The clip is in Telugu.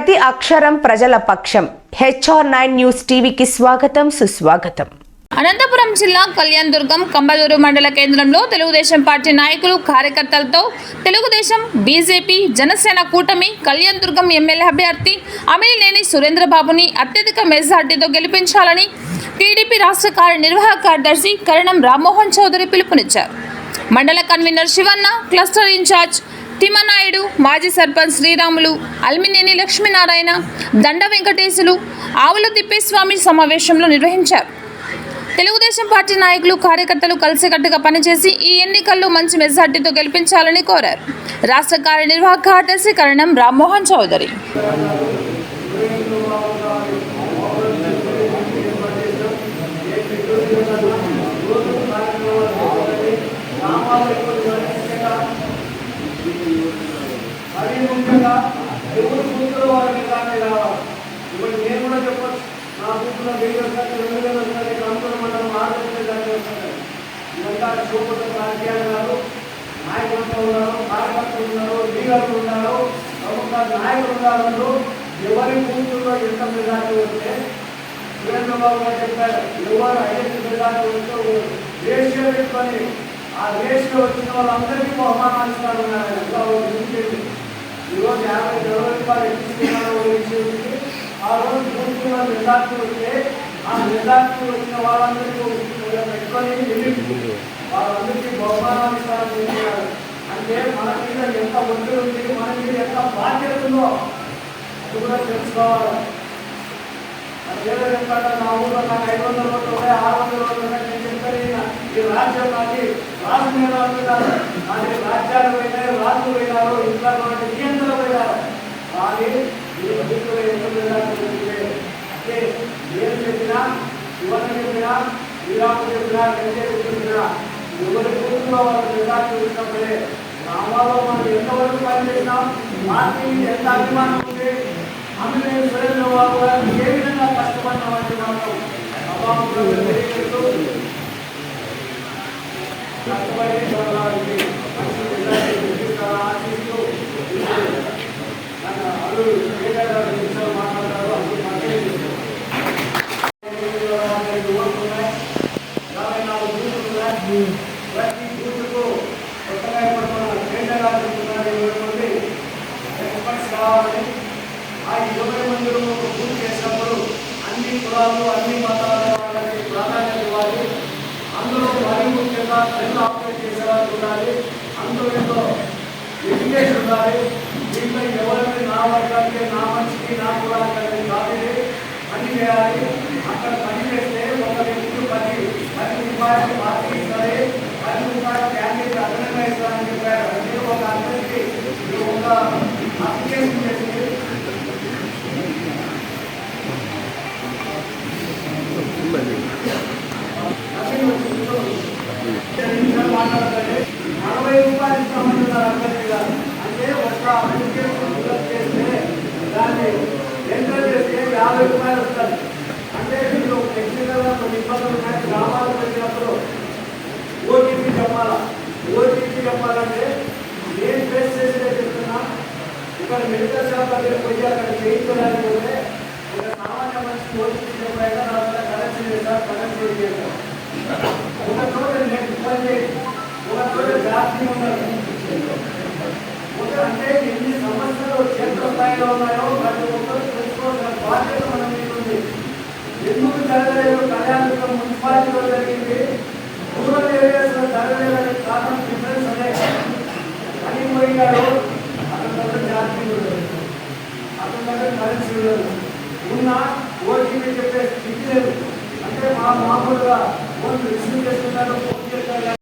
ప్రతి అక్షరం ప్రజల పక్షం. హెచ్ఆర్ నైన్ న్యూస్ టీవీకి స్వాగతం సుస్వాగతం. అనంతపురం జిల్లా కళ్యాణ్ దుర్గం కంబలూరు మండల కేంద్రంలో తెలుగుదేశం పార్టీ నాయకులు కార్యకర్తలతో తెలుగుదేశం బీజేపీ జనసేన కూటమి కళ్యాణ్ దుర్గం ఎమ్మెల్యే అభ్యర్థి అమిలినేని సురేంద్రబాబుని అత్యధిక మెజార్టీతో గెలిపించాలని టీడీపీ రాష్ట్ర కార్యనిర్వాహక కార్యదర్శి కరణం రామ్మోహన్ చౌదరి పిలుపునిచ్చారు. మండల convener Sivanna cluster in charge Thimmanaidu మాజీ సర్పంచ్ శ్రీరాములు అల్మినేని లక్ష్మీనారాయణ దండ వెంకటేశులు ఆవుల తిప్పేస్వామి సమావేశంలో నిర్వహించారు. తెలుగుదేశం పార్టీ నాయకులు కార్యకర్తలు కలిసికట్టుగా పనిచేసి ఈ ఎన్నికల్లో మంచి మెజార్టీతో గెలిపించాలని కోరారు. రాష్ట్ర కార్యనిర్వాహక కార్యదర్శి కరణం రామ్మోహన్ చౌదరి. ఎవరు కూతురు వారి నిజాన్ని రావాలి ఇప్పుడు నేను కూడా చెప్పచ్చు. నా కూతురు వెయ్యి వస్తుంది రెండు వేలు వస్తుంది కంపెనీ మండలం ఆరు వేలు దాన్ని వస్తుంది ఇదంతా చూపుతో రాజకీయాలు కాదు. నాయకులతో ఉన్నారు కార్యకర్తలు ఉన్నారు లీడర్లు ఉన్నారు. ప్రముఖ నాయకులు ఉన్నారు ఎవరి కూతురులో ఎంత మెజార్టీ వస్తే సురేంద్ర బాబు గారు చెప్పారు ఎవరు ఐదు మెజార్టీ వస్తే రేషియో పెట్టుకొని ఆ రేషియో వచ్చిన వాళ్ళందరికీ బహుమానాలు ఇస్తారు ఈరోజు యాభై ఇరవై రూపాయలు ఎక్కిస్తున్నారు ఆ రోజు పూర్తిగా వస్తే ఆ మెజార్టీ వచ్చిన వాళ్ళందరికీ పెట్టుకొని లిమిట్ వాళ్ళందరికీ బహుమానాలు ఇస్తారని చెప్తున్నారు అంటే మన మీద ఎంత ఒత్తిడి ఉంది మన మీద ఎంత బాధ్యత ఉందో అది కూడా తెలుసుకోవాలి. ఏదో చెప్పాడు నా ఊళ్ళో నాకు ఐదు వందల రోడ్లు ఉన్నాయి ఆరు వందల ఉన్నాయి. నేను ఈ రాజ్యం నాది రాజు మీద అది రాజ్యాలు పోయినాయి రాజు పోయినారు. ఇంట్లో కానీ ఈ ప్రభుత్వం అంటే నేను చెప్పినా శివన్ చెప్పినా శ్రీరాముడు చెప్పినా వెంకటేశ్వర చెప్పినా ఎవరి కుటుంబంలో వాళ్ళు చూసినప్పుడే గ్రామాల్లో మనం ఎంతవరకు పనిచేసినాం ఎంత అభిమానం ఉంది అందుకే సురేంద్ర బాబు గారు ఏ విధంగా కష్టపడినామంటే మనం తెలియజేస్తూ కష్టపడి ప్రతి బూతుకు కొత్తగా ఏర్పడుతున్న కేంద్ర రాష్ట్ర ఎక్స్పర్ట్స్ కావాలని ఆ ఇరవై మందిలో పూర్తి చేసినప్పుడు అన్ని కులాలు అన్ని మతాలు అంటే ఒక అప్లికేషన్ చేస్తే దాన్ని ఎంటర్ చేస్తే యాభై రూపాయలు వస్తుంది అంటే మీరు టెక్నికల్గా కొన్ని ఇబ్బందులు ఉన్నాయి గ్రామాలకు వచ్చినప్పుడు ఓటీపీ చెప్పాలా? ఓటీపీ చెప్పాలంటే నేను ఫేస్ చేసేదే చెప్తున్నా ఇక్కడ మెడికల్ షాప్ దగ్గర పోయి అక్కడ చేయించడానికి పోతే ఒక సామాన్య మనిషి ఓటీపీ చెప్పాక నా వల్ల చేస్తారు చేస్తారు ఒక చోట నెట్ పని చేయి ఒక చోట అంటే ఎన్ని సమస్యలు క్షేత్ర స్థాయిలో ఉన్నాయో ప్రతి ఒక్కరు తెలుసుకోవాల్సిన బాధ్యత మన మీద ఉంది ఎందుకు జరగలేదు కళ్యాణ మున్సిపాలిటీలో జరిగింది రూరల్ ఏరియాస్లో జరగలేదని కారణం డిఫరెన్స్ అదే అని పోయినాడు అతని దగ్గర జాతి అతని దగ్గర కరెన్సీ ఉన్న ఓటీపీ చెప్పే స్థితి లేదు అంటే మా మామూలుగా ఫోన్ రిసీవ్ చేస్తున్నారు ఫోన్ చేస్తారు.